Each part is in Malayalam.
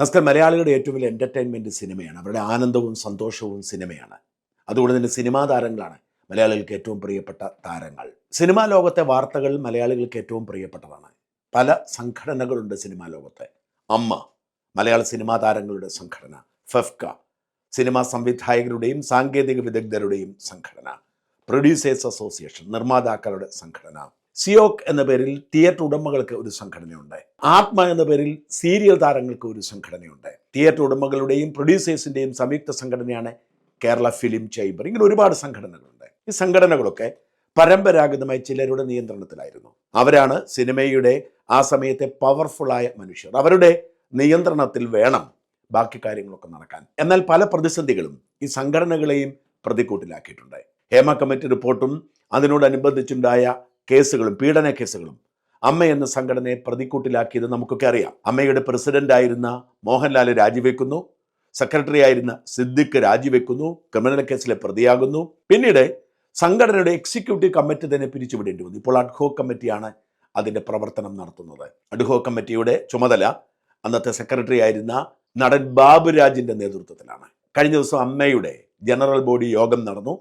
നമസ്കാരം. മലയാളികളുടെ ഏറ്റവും വലിയ എന്റർടൈൻമെന്റ് സിനിമയാണ്. അവരുടെ ആനന്ദവും സന്തോഷവും സിനിമയാണ്. അതുകൊണ്ട് തന്നെ സിനിമാ താരങ്ങളാണ് മലയാളികൾക്ക് ഏറ്റവും പ്രിയപ്പെട്ട താരങ്ങൾ. സിനിമാ ലോകത്തെ വാർത്തകൾ മലയാളികൾക്ക് ഏറ്റവും പ്രിയപ്പെട്ടതാണ്. പല സംഘടനകളുണ്ട് സിനിമാ ലോകത്തെ. അമ്മ മലയാള സിനിമാ താരങ്ങളുടെ സംഘടന. ഫെഫ്ക സിനിമാ സംവിധായകരുടെയും സാങ്കേതിക വിദഗ്ധരുടെയും സംഘടന. പ്രൊഡ്യൂസേഴ്സ് അസോസിയേഷൻ നിർമ്മാതാക്കളുടെ സംഘടന. സിയോക് എന്ന പേരിൽ തിയേറ്റർ ഉടമകൾക്ക് ഒരു സംഘടനയുണ്ട്. ആത്മ എന്ന പേരിൽ സീരിയൽ താരങ്ങൾക്ക് ഒരു സംഘടനയുണ്ട്. തിയേറ്റർ ഉടമകളുടെയും പ്രൊഡ്യൂസേഴ്സിന്റെയും സംയുക്ത സംഘടനയാണ് കേരള ഫിലിം ചേംബർ. ഇങ്ങനെ ഒരുപാട് സംഘടനകളുണ്ട്. ഈ സംഘടനകളൊക്കെ പരമ്പരാഗതമായി ചിലരുടെ നിയന്ത്രണത്തിലായിരുന്നു. അവരാണ് സിനിമയുടെ ആ സമയത്തെ പവർഫുള്ളായ മനുഷ്യർ. അവരുടെ നിയന്ത്രണത്തിൽ വേണം ബാക്കി കാര്യങ്ങളൊക്കെ നടക്കാൻ. എന്നാൽ പല പ്രതിസന്ധികളും ഈ സംഘടനകളെയും പ്രതിക്കൂട്ടിലാക്കിയിട്ടുണ്ട്. ഹേമ കമ്മിറ്റി റിപ്പോർട്ടും അതിനോടനുബന്ധിച്ചുണ്ടായ കേസുകളും പീഡന കേസുകളും. അമ്മ എന്ന സംഘടനയെ പ്രതിക്കൂട്ടിലാക്കിയത് നമുക്കൊക്കെ അറിയാം. അമ്മയുടെ പ്രസിഡന്റ് ആയിരുന്ന മോഹൻലാൽ രാജിവെക്കുന്നു. സെക്രട്ടറി ആയിരുന്ന സിദ്ദിഖ് രാജിവെക്കുന്നു. ക്രിമിനൽ കേസിലെ പ്രതിയാകുന്നു. പിന്നീട് സംഘടനയുടെ എക്സിക്യൂട്ടീവ് കമ്മിറ്റി തന്നെ പിരിച്ചുവിടേണ്ടി വന്നു. ഇപ്പോൾ അഡ്ഹോ കമ്മിറ്റിയാണ് അതിന്റെ പ്രവർത്തനം നടത്തുന്നത്. അഡ്ഹോ കമ്മിറ്റിയുടെ ചുമതല അന്നത്തെ സെക്രട്ടറി ആയിരുന്ന നടൻ ബാബുരാജിന്റെ നേതൃത്വത്തിലാണ്. കഴിഞ്ഞ ദിവസം അമ്മയുടെ ജനറൽ ബോഡി യോഗം നടന്നു.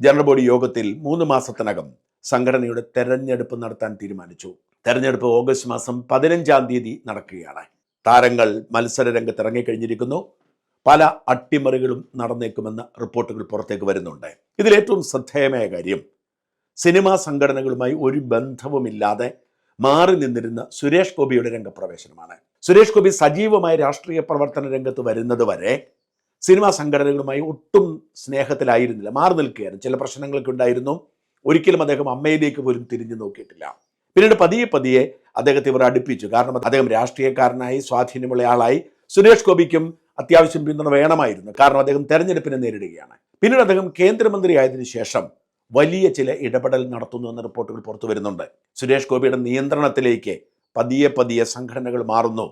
ജനറൽ ബോഡി യോഗത്തിൽ മൂന്ന് മാസത്തിനകം സംഘടനയുടെ തെരഞ്ഞെടുപ്പ് നടത്താൻ തീരുമാനിച്ചു. തെരഞ്ഞെടുപ്പ് ഓഗസ്റ്റ് മാസം പതിനഞ്ചാം തീയതി നടക്കുകയാണ്. താരങ്ങൾ മത്സര രംഗത്ത് ഇറങ്ങിക്കഴിഞ്ഞിരിക്കുന്നു. പല അട്ടിമറികളും നടന്നേക്കുമെന്ന റിപ്പോർട്ടുകൾ പുറത്തേക്ക് വരുന്നുണ്ട്. ഇതിലേറ്റവും ശ്രദ്ധേയമായ കാര്യം സിനിമാ സംഘടനകളുമായി ഒരു ബന്ധവുമില്ലാതെ മാറി നിന്നിരുന്ന സുരേഷ് ഗോപിയുടെ രംഗപ്രവേശനമാണ്. സുരേഷ് ഗോപി സജീവമായ രാഷ്ട്രീയ പ്രവർത്തന രംഗത്ത് വരുന്നത് വരെ സിനിമാ സംഘടനകളുമായി ഒട്ടും സ്നേഹത്തിലായിരുന്നില്ല. മാറി നിൽക്കുകയായിരുന്നു. ചില പ്രശ്നങ്ങളൊക്കെ ഉണ്ടായിരുന്നു. ഒരിക്കലും അദ്ദേഹം അമ്മയിലേക്ക് പോലും തിരിഞ്ഞു നോക്കിയിട്ടില്ല. പിന്നീട് പതിയെ പതിയെ അദ്ദേഹത്തെ ഇവർ അടുപ്പിച്ചു. കാരണം അദ്ദേഹം രാഷ്ട്രീയക്കാരനായി സ്വാധീനമുള്ള ആളായി. സുരേഷ് ഗോപിക്കും അത്യാവശ്യം പിന്തുണ വേണമായിരുന്നു. കാരണം അദ്ദേഹം തെരഞ്ഞെടുപ്പിനെ നേരിടുകയാണ്. പിന്നീട് അദ്ദേഹം കേന്ദ്രമന്ത്രിയായതിനു ശേഷം വലിയ ചില ഇടപെടൽ നടത്തുന്നു എന്ന റിപ്പോർട്ടുകൾ പുറത്തു വരുന്നുണ്ട്. സുരേഷ് ഗോപിയുടെ നിയന്ത്രണത്തിലേക്ക് പതിയെ പതിയെ സംഘടനകൾ മാറുന്നു.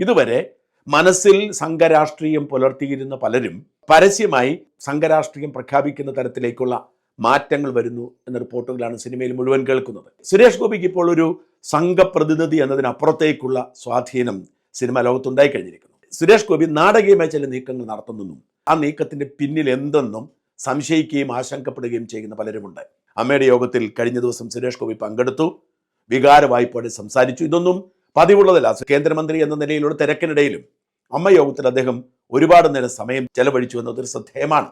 ഇതുവരെ മനസ്സിൽ സംഘരാഷ്ട്രീയം പുലർത്തിയിരുന്ന പലരും പരസ്യമായി സംഘരാഷ്ട്രീയം പ്രഖ്യാപിക്കുന്ന തരത്തിലേക്കുള്ള മാറ്റങ്ങൾ വരുന്നു എന്ന റിപ്പോർട്ടുകളാണ് സിനിമയിൽ മുഴുവൻ കേൾക്കുന്നത്. സുരേഷ് ഗോപിക്ക് ഇപ്പോൾ ഒരു സംഘപ്രതിനിധി എന്നതിനപ്പുറത്തേക്കുള്ള സ്വാധീനം സിനിമാ ലോകത്തുണ്ടായി കഴിഞ്ഞിരിക്കുന്നു. സുരേഷ് ഗോപി നാടകീയമായ ചില നീക്കങ്ങൾ നടത്തുന്നെന്നും ആ നീക്കത്തിന്റെ പിന്നിൽ എന്തെന്നും സംശയിക്കുകയും ആശങ്കപ്പെടുകയും ചെയ്യുന്ന പലരുമുണ്ട്. അമ്മയുടെ യോഗത്തിൽ കഴിഞ്ഞ ദിവസം സുരേഷ് ഗോപി പങ്കെടുത്തു വികാര വായ്പോടെ സംസാരിച്ചു. ഇതൊന്നും പതിവുള്ളതല്ല. കേന്ദ്രമന്ത്രി എന്ന നിലയിലുള്ള തിരക്കിനിടയിലും അമ്മ യോഗത്തിൽ അദ്ദേഹം ഒരുപാട് നേരം സമയം ചെലവഴിച്ചു എന്നതൊരു ശ്രദ്ധേയമാണ്.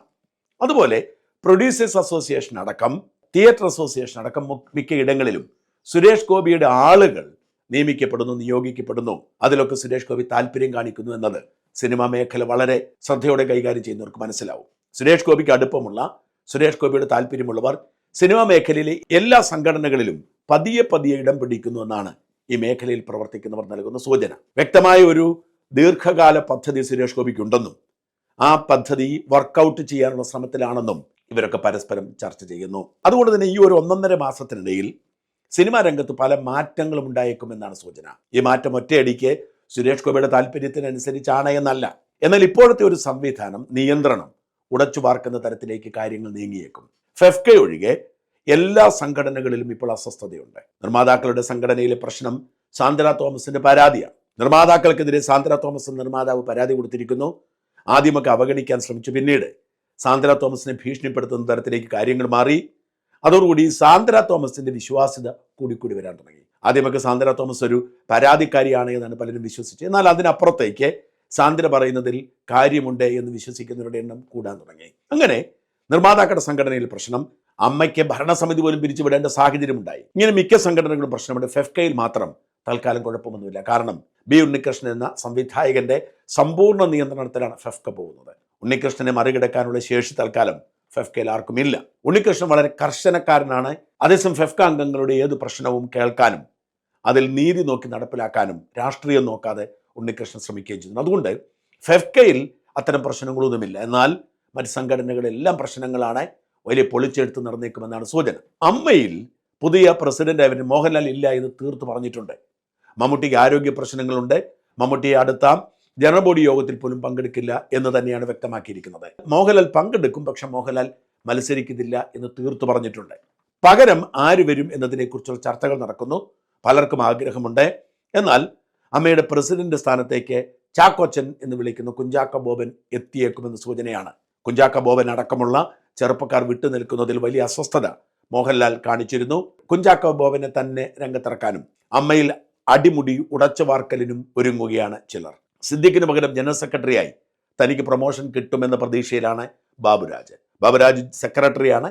അതുപോലെ പ്രൊഡ്യൂസേഴ്സ് അസോസിയേഷൻ അടക്കം തിയേറ്റർ അസോസിയേഷൻ അടക്കം മിക്ക ഇടങ്ങളിലും സുരേഷ് ഗോപിയുടെ ആളുകൾ നിയമിക്കപ്പെടുന്നു നിയോഗിക്കപ്പെടുന്നു. അതിലൊക്കെ സുരേഷ് ഗോപി താല്പര്യം കാണിക്കുന്നു എന്നത് സിനിമാ മേഖല വളരെ ശ്രദ്ധയോടെ കൈകാര്യം ചെയ്യുന്നവർക്ക് മനസ്സിലാവും. സുരേഷ് ഗോപിക്ക് അടുപ്പമുള്ള സുരേഷ് ഗോപിയുടെ താല്പര്യമുള്ളവർ സിനിമാ മേഖലയിലെ എല്ലാ സംഘടനകളിലും പതിയെ പതിയെ ഇടം പിടിക്കുന്നു എന്നാണ് ഈ മേഖലയിൽ പ്രവർത്തിക്കുന്നവർ നൽകുന്ന സൂചന. വ്യക്തമായ ഒരു ദീർഘകാല പദ്ധതി സുരേഷ് ഗോപിക്ക് ഉണ്ടെന്നും ആ പദ്ധതി വർക്കൗട്ട് ചെയ്യാനുള്ള ശ്രമത്തിലാണെന്നും ഇവരൊക്കെ പരസ്പരം ചർച്ച ചെയ്യുന്നു. അതുകൊണ്ട് തന്നെ ഈ ഒരു ഒന്നൊന്നര മാസത്തിനിടയിൽ സിനിമാ രംഗത്ത് പല മാറ്റങ്ങളും ഉണ്ടായേക്കുമെന്നാണ് സൂചന. ഈ മാറ്റം ഒറ്റയടിക്ക് സുരേഷ് ഗോപിയുടെ താല്പര്യത്തിനനുസരിച്ചാണ് എന്നല്ല. എന്നാൽ ഇപ്പോഴത്തെ ഒരു സംവിധാനം നിയന്ത്രണം ഉടച്ചു പാർക്കുന്ന തരത്തിലേക്ക് കാര്യങ്ങൾ നീങ്ങിയേക്കും. ഫെഫ്ക ഒഴികെ എല്ലാ സംഘടനകളിലും ഇപ്പോൾ അസ്വസ്ഥതയുണ്ട്. നിർമ്മാതാക്കളുടെ സംഘടനയിലെ പ്രശ്നം സാന്ദ്ര തോമസിന്റെ പരാതിയാണ്. നിർമ്മാതാക്കൾക്കെതിരെ സാന്ദ്ര തോമസ് നിർമ്മാതാവ് പരാതി കൊടുത്തിരിക്കുന്നു. ആദ്യമൊക്കെ അവഗണിക്കാൻ ശ്രമിച്ചു. പിന്നീട് സാന്ദ്ര തോമസിനെ ഭീഷണിപ്പെടുത്തുന്ന തരത്തിലേക്ക് കാര്യങ്ങൾ മാറി. അതോടുകൂടി സാന്ദ്ര തോമസിന്റെ വിശ്വാസ്യത കൂടിക്കൂടി വരാൻ തുടങ്ങി. ആദ്യമൊക്കെ സാന്ദ്ര തോമസ് ഒരു പരാതിക്കാരിയാണ് എന്നാണ് പലരും വിശ്വസിച്ചത്. എന്നാൽ അതിനപ്പുറത്തേക്ക് സാന്ദ്ര പറയുന്നതിൽ കാര്യമുണ്ട് എന്ന് വിശ്വസിക്കുന്നവരുടെ എണ്ണം കൂടാൻ തുടങ്ങി. അങ്ങനെ നിർമ്മാതാക്കളുടെ സംഘടനയിൽ പ്രശ്നം അമ്മയ്ക്ക് ഭരണസമിതി പോലും പിരിച്ചുവിടേണ്ട സാഹചര്യമുണ്ടായി. ഇങ്ങനെ മിക്ക സംഘടനകളും പ്രശ്നമുണ്ട്. ഫെഫ്കയിൽ മാത്രം തൽക്കാലം കുഴപ്പമൊന്നുമില്ല. കാരണം ബി ഉണ്ണികൃഷ്ണൻ എന്ന സംവിധായകന്റെ സമ്പൂർണ നിയന്ത്രണത്തിലാണ് ഫെഫ്ക പോകുന്നത്. ഉണ്ണികൃഷ്ണനെ മറികടക്കാനുള്ള ശേഷി തൽക്കാലം ഫെഫ്കയിൽ ആർക്കും ഇല്ല. ഉണ്ണികൃഷ്ണൻ വളരെ കർശനക്കാരനാണ്. അതേസമയം ഫെഫ്ക അംഗങ്ങളുടെ ഏത് പ്രശ്നവും കേൾക്കാനും അതിൽ നീതി നോക്കി നടപ്പിലാക്കാനും രാഷ്ട്രീയം നോക്കാതെ ഉണ്ണികൃഷ്ണൻ ശ്രമിക്കുകയും ചെയ്യുന്നു. അതുകൊണ്ട് ഫെഫ്കയിൽ അത്തരം പ്രശ്നങ്ങളൊന്നുമില്ല. എന്നാൽ മറ്റ് സംഘടനകളെല്ലാം പ്രശ്നങ്ങളാണ് വലിയ പൊളിച്ചെടുത്ത് നടന്നേക്കുമെന്നാണ് സൂചന. അമ്മയിൽ പുതിയ പ്രസിഡന്റ് അവന് മോഹൻലാൽ ഇല്ല എന്ന് തീർത്ത് പറഞ്ഞിട്ടുണ്ട്. മമ്മൂട്ടിക്ക് ആരോഗ്യ പ്രശ്നങ്ങളുണ്ട്. മമ്മൂട്ടിയെ അടുത്ത ജനറൽ ബോഡി യോഗത്തിൽ പോലും പങ്കെടുക്കില്ല എന്ന് തന്നെയാണ് വ്യക്തമാക്കിയിരിക്കുന്നത്. മോഹൻലാൽ പങ്കെടുക്കും പക്ഷെ മോഹൻലാൽ മത്സരിക്കുന്നില്ല എന്ന് തീർത്തു പറഞ്ഞിട്ടുണ്ട്. പകരം ആര് വരും എന്നതിനെക്കുറിച്ചുള്ള ചർച്ചകൾ നടക്കുന്നു. പലർക്കും ആഗ്രഹമുണ്ട്. എന്നാൽ അമ്മയുടെ പ്രസിഡന്റ് സ്ഥാനത്തേക്ക് ചാക്കോച്ചൻ എന്ന് വിളിക്കുന്ന കുഞ്ചാക്ക ബോബൻ എത്തിയേക്കുമെന്ന സൂചനയാണ്. കുഞ്ചാക്ക ബോബൻ അടക്കമുള്ള ചെറുപ്പക്കാർ വിട്ടുനിൽക്കുന്നതിൽ വലിയ അസ്വസ്ഥത മോഹൻലാൽ കാണിച്ചിരുന്നു. കുഞ്ചാക്ക ബോബനെ തന്നെ രംഗത്തിറക്കാനും അമ്മയിൽ അടിമുടി ഉടച്ചു വാർക്കലിനും ഒരുങ്ങുകയാണ് ചിലർ. സിദ്ദിഖിന് പകരം ജനറൽ സെക്രട്ടറിയായി. തനിക്ക് പ്രൊമോഷൻ കിട്ടുമെന്ന പ്രതീക്ഷയിലാണ് ബാബുരാജ് ബാബുരാജ് സെക്രട്ടറിയാണ്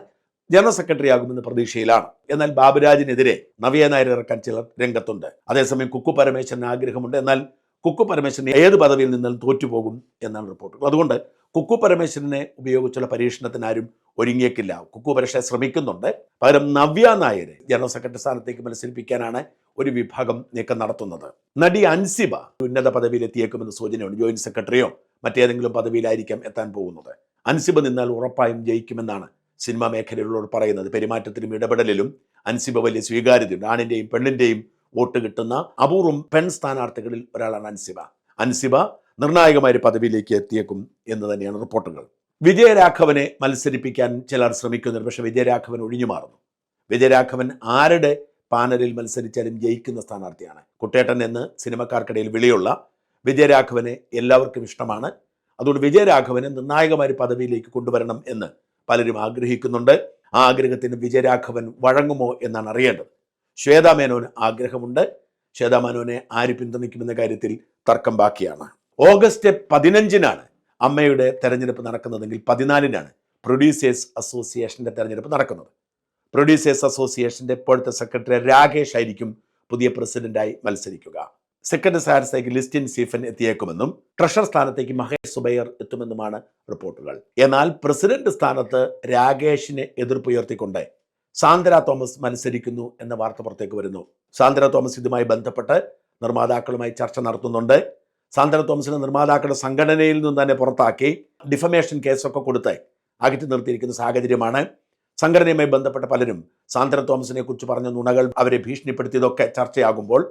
ജനറൽ സെക്രട്ടറി ആകുമെന്ന പ്രതീക്ഷയിലാണ്. എന്നാൽ ബാബുരാജിനെതിരെ നവ്യ നായർ ഇറക്കാൻ ചിലർ രംഗത്തുണ്ട്. അതേസമയം കുക്കു പരമേശ്വരന് ആഗ്രഹമുണ്ട്. എന്നാൽ കുക്കു പരമേശ്വരൻ ഏത് പദവിയിൽ നിന്നാലും തോറ്റുപോകും എന്നാണ് റിപ്പോർട്ടുകൾ. അതുകൊണ്ട് കുക്കു പരമേശ്വരനെ ഉപയോഗിച്ചുള്ള പരീക്ഷണത്തിന് ആരും ഒരുങ്ങിയേക്കില്ല. കുക്കു പരീക്ഷ ശ്രമിക്കുന്നുണ്ട്. പകരം നവ്യ നായരെ ജനറൽ സെക്രട്ടറി സ്ഥാനത്തേക്ക് മത്സരിപ്പിക്കാനാണ് ഒരു വിഭാഗം നീക്കം നടത്തുന്നത്. നടി അൻസിബ ഉന്നത പദവിയിൽ എത്തിയേക്കുമെന്ന് സൂചനയുണ്ട്. ജോയിന്റ് സെക്രട്ടറിയോ മറ്റേതെങ്കിലും പദവിയിലായിരിക്കാം എത്താൻ പോകുന്നത്. അൻസിബ നിന്നാൽ ഉറപ്പായും ജയിക്കുമെന്നാണ് സിനിമാ മേഖലയിലുള്ളവർ പറയുന്നത്. പെരുമാറ്റത്തിലും ഇടപെടലിലും അൻസിബ വലിയ സ്വീകാര്യതയുണ്ട്. ആണിന്റെയും പെണ്ണിന്റെയും വോട്ട് കിട്ടുന്ന അപൂർവം പെൺ സ്ഥാനാർത്ഥികളിൽ ഒരാളാണ് അൻസിബ. അൻസിബ നിർണായകമായ പദവിയിലേക്ക് എത്തിയേക്കും എന്ന് തന്നെയാണ് റിപ്പോർട്ടുകൾ. വിജയരാഘവനെ മത്സരിപ്പിക്കാൻ ചിലർ ശ്രമിക്കുന്നുണ്ട്. പക്ഷേ വിജയരാഘവൻ ഒഴിഞ്ഞു മാറുന്നു വിജയരാഘവൻ ആരുടെ പാനലിൽ മത്സരിച്ചാലും ജയിക്കുന്ന സ്ഥാനാർത്ഥിയാണ്. കുട്ടേട്ടൻ എന്ന് സിനിമക്കാർക്കിടയിൽ വിളിയുള്ള വിജയരാഘവനെ എല്ലാവർക്കും ഇഷ്ടമാണ്. അതുകൊണ്ട് വിജയരാഘവനെ നിർണായകമായ പദവിയിലേക്ക് കൊണ്ടുവരണം എന്ന് പലരും ആഗ്രഹിക്കുന്നുണ്ട്. ആ ആഗ്രഹത്തിന് വിജയരാഘവൻ വഴങ്ങുമോ എന്നാണ് അറിയേണ്ടത്. ശ്വേതാ മേനോന് ആഗ്രഹമുണ്ട്. ശ്വേതാ മേനോനെ ആര് പിന്തുണയ്ക്കുമെന്ന കാര്യത്തിൽ തർക്കം ബാക്കിയാണ്. ഓഗസ്റ്റ് പതിനഞ്ചിനാണ് അമ്മയുടെ തെരഞ്ഞെടുപ്പ് നടക്കുന്നതെങ്കിൽ പതിനാലിനാണ് പ്രൊഡ്യൂസേഴ്സ് അസോസിയേഷന്റെ തെരഞ്ഞെടുപ്പ് നടക്കുന്നത്. പ്രൊഡ്യൂസേഴ്സ് അസോസിയേഷന്റെ ഇപ്പോഴത്തെ സെക്രട്ടറി രാകേഷ് ആയിരിക്കും പുതിയ പ്രസിഡന്റായി മത്സരിക്കുക. സെക്കൻഡ് സ്ഥാനത്തേക്ക് ലിസ്റ്റിൻ സീഫൻ എത്തിയേക്കുമെന്നും ട്രഷർ സ്ഥാനത്തേക്ക് മഹേഷ് സുബൈർ എത്തുമെന്നുമാണ് റിപ്പോർട്ടുകൾ. എന്നാൽ പ്രസിഡന്റ് സ്ഥാനത്ത് രാകേഷിനെ എതിർപ്പുയർത്തിക്കൊണ്ട് സാന്ദ്ര തോമസ് മത്സരിക്കുന്നു എന്ന വാർത്ത പുറത്തേക്ക് വരുന്നു. സാന്ദ്ര തോമസ് ഇതുമായി ബന്ധപ്പെട്ട് നിർമ്മാതാക്കളുമായി ചർച്ച നടത്തുന്നുണ്ട്. സാന്ദ്ര തോമസിനെ നിർമ്മാതാക്കളുടെ സംഘടനയിൽ നിന്ന് തന്നെ പുറത്താക്കി ഡിഫമേഷൻ കേസൊക്കെ കൊടുത്ത് അകറ്റി നിർത്തിയിരിക്കുന്ന സാഹചര്യമാണ്. സംഘടനയുമായി ബന്ധപ്പെട്ട പലരും സാന്ദ്ര തോമസിനെ കുറിച്ച് പറഞ്ഞ നുണകൾ അവരെ ഭീഷണിപ്പെടുത്തിയതൊക്കെ ചർച്ചയാകുമ്പോൾ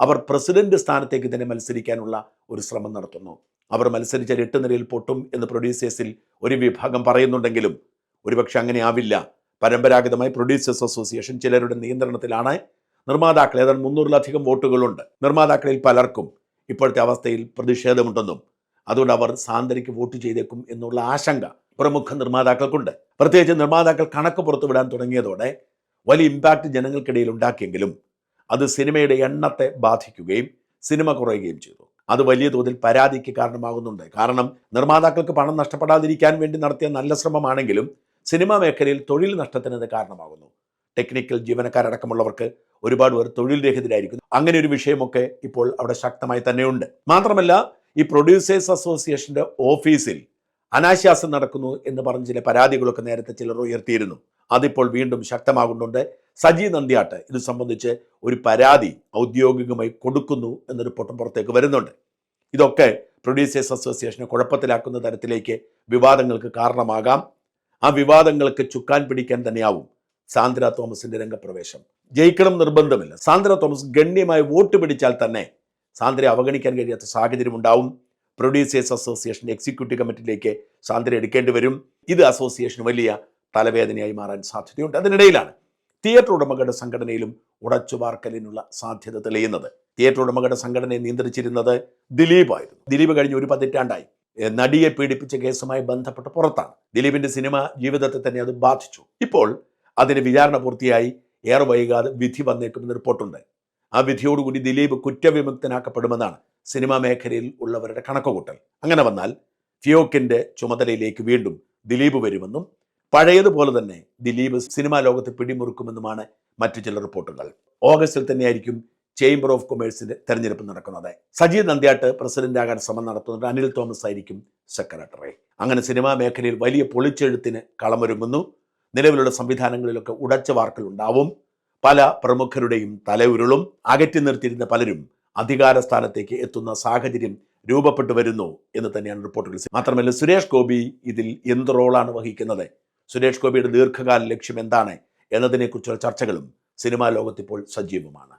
അവർ പ്രസിഡന്റ് സ്ഥാനത്തേക്ക് തന്നെ മത്സരിക്കാനുള്ള ഒരു ശ്രമം നടത്തുന്നു. അവർ മത്സരിച്ച എട്ട് നിരയിൽ പൊട്ടും എന്ന് പ്രൊഡ്യൂസേഴ്സിൽ ഒരു വിഭാഗം പറയുന്നുണ്ടെങ്കിലും ഒരുപക്ഷെ അങ്ങനെ ആവില്ല. പരമ്പരാഗതമായി പ്രൊഡ്യൂസേഴ്സ് അസോസിയേഷൻ ചിലരുടെ നിയന്ത്രണത്തിലാണ്. നിർമ്മാതാക്കൾ ഏതാണ്ട് മുന്നൂറിലധികം വോട്ടുകളുണ്ട്. നിർമ്മാതാക്കളിൽ പലർക്കും ഇപ്പോഴത്തെ അവസ്ഥയിൽ പ്രതിഷേധമുണ്ടെന്നും അതുകൊണ്ട് അവർ സാന്ദ്രയ്ക്ക് വോട്ട് ചെയ്തേക്കും എന്നുള്ള ആശങ്ക പ്രമുഖ നിർമ്മാതാക്കൾക്കുണ്ട്. പ്രത്യേകിച്ച് നിർമ്മാതാക്കൾ കണക്ക് പുറത്തുവിടാൻ തുടങ്ങിയതോടെ വലിയ ഇമ്പാക്റ്റ് ജനങ്ങൾക്കിടയിൽ ഉണ്ടാക്കിയെങ്കിലും അത് സിനിമയുടെ എണ്ണത്തെ ബാധിക്കുകയും സിനിമ കുറയുകയും ചെയ്തു. അത് വലിയ തോതിൽ പരാതിക്ക് കാരണമാകുന്നുണ്ട്. കാരണം നിർമ്മാതാക്കൾക്ക് പണം നഷ്ടപ്പെടാതിരിക്കാൻ വേണ്ടി നടത്തിയ നല്ല ശ്രമമാണെങ്കിലും സിനിമാ മേഖലയിൽ തൊഴിൽ നഷ്ടത്തിന് അത് കാരണമാകുന്നു. ടെക്നിക്കൽ ജീവനക്കാരടക്കമുള്ളവർക്ക് ഒരുപാട് പേർ തൊഴിൽ രഹിതരായിരിക്കുന്നു. അങ്ങനെ ഒരു വിഷയമൊക്കെ ഇപ്പോൾ അവിടെ ശക്തമായി തന്നെയുണ്ട്. മാത്രമല്ല ഈ പ്രൊഡ്യൂസേഴ്സ് അസോസിയേഷന്റെ ഓഫീസിൽ അനാശാസം നടക്കുന്നു എന്ന് പറഞ്ഞ ചില പരാതികളൊക്കെ നേരത്തെ ചിലർ ഉയർത്തിയിരുന്നു. അതിപ്പോൾ വീണ്ടും ശക്തമാകുന്നുണ്ട്. സജി നന്ദിയാട്ട് ഇത് സംബന്ധിച്ച് ഒരു പരാതി ഔദ്യോഗികമായി കൊടുക്കുന്നു എന്ന റിപ്പോർട്ടും പുറത്തേക്ക് വരുന്നുണ്ട്. ഇതൊക്കെ പ്രൊഡ്യൂസേഴ്സ് അസോസിയേഷനെ കുഴപ്പത്തിലാക്കുന്ന തരത്തിലേക്ക് വിവാദങ്ങൾക്ക് കാരണമാകാം. ആ വിവാദങ്ങൾക്ക് ചുക്കാൻ പിടിക്കാൻ തന്നെയാവും. സാന്ദ്ര തോമസിന്റെ രംഗപ്രവേശം. ജയിക്കണം നിർബന്ധമില്ല. സാന്ദ്ര തോമസ് ഗണ്യമായി വോട്ട് പിടിച്ചാൽ തന്നെ സാന്ദ്രയെ അവഗണിക്കാൻ കഴിയാത്ത സാഹചര്യം ഉണ്ടാവും. പ്രൊഡ്യൂസേഴ്സ് അസോസിയേഷൻ എക്സിക്യൂട്ടീവ് കമ്മിറ്റിയിലേക്ക് സാന്ദ്ര എടുക്കേണ്ടി വരും. ഇത് അസോസിയേഷന് വലിയ തലവേദനയായി മാറാൻ സാധ്യതയുണ്ട്. അതിനിടയിലാണ് തിയേറ്റർ ഉടമകളുടെ സംഘടനയിലും ഉടച്ചു വാർക്കലിനുള്ള സാധ്യത തെളിയുന്നത്. തിയേറ്റർ ഉടമകളുടെ സംഘടനയെ നിയന്ത്രിച്ചിരുന്നത് ദിലീപായിരുന്നു. ദിലീപ് കഴിഞ്ഞ ഒരു പതിറ്റാണ്ടായി. നടിയെ പീഡിപ്പിച്ച കേസുമായി ബന്ധപ്പെട്ട് പുറത്താണ്. ദിലീപിന്റെ സിനിമ ജീവിതത്തെ തന്നെ അത് ബാധിച്ചു. ഇപ്പോൾ അതിന് വിചാരണ പൂർത്തിയായി ഏറെ വൈകാതെ വിധി വന്നേക്കുമെന്ന് റിപ്പോർട്ടുണ്ട്. ആ വിധിയോടുകൂടി ദിലീപ് കുറ്റവിമുക്തനാക്കപ്പെടുമെന്നാണ് സിനിമാ മേഖലയിൽ ഉള്ളവരുടെ കണക്കുകൂട്ടൽ. അങ്ങനെ വന്നാൽ ഫിയോക്കിന്റെ ചുമതലയിലേക്ക് വീണ്ടും ദിലീപ് വരുമെന്നും പഴയതുപോലെ തന്നെ ദിലീപ് സിനിമാ ലോകത്ത് പിടിമുറുക്കുമെന്നുമാണ് മറ്റു ചില റിപ്പോർട്ടുകൾ. ഓഗസ്റ്റിൽ തന്നെയായിരിക്കും ചേംബർ ഓഫ് കൊമേഴ്സിന്റെ തെരഞ്ഞെടുപ്പ് നടക്കുന്നത്. സജി നന്ദ്യാട്ട് പ്രസിഡന്റാകാൻ ശ്രമം നടത്തുന്നുണ്ട് അനിൽ തോമസ് ആയിരിക്കും സെക്രട്ടറി. അങ്ങനെ സിനിമാ മേഖലയിൽ വലിയ പൊളിച്ചെഴുത്തിന് കളമൊരുങ്ങുന്നു. നിലവിലുള്ള സംവിധാനങ്ങളിലൊക്കെ ഉടച്ച വാർക്കലുണ്ടാവും. പല പ്രമുഖരുടെയും തലയുരുളും. അകറ്റി നിർത്തിയിരുന്ന പലരും അധികാര സ്ഥാനത്തേക്ക് എത്തുന്ന സാഹചര്യം രൂപപ്പെട്ടു വരുന്നു എന്ന് തന്നെയാണ് റിപ്പോർട്ടുകൾ മാത്രമല്ല സുരേഷ് ഗോപി ഇതിൽ എന്ത് റോളാണ് വഹിക്കുന്നത്? സുരേഷ് ഗോപിയുടെ ദീർഘകാല ലക്ഷ്യം എന്താണ്? എന്നതിനെക്കുറിച്ചുള്ള ചർച്ചകളും സിനിമാ ലോകത്തിപ്പോൾ സജീവമാണ്.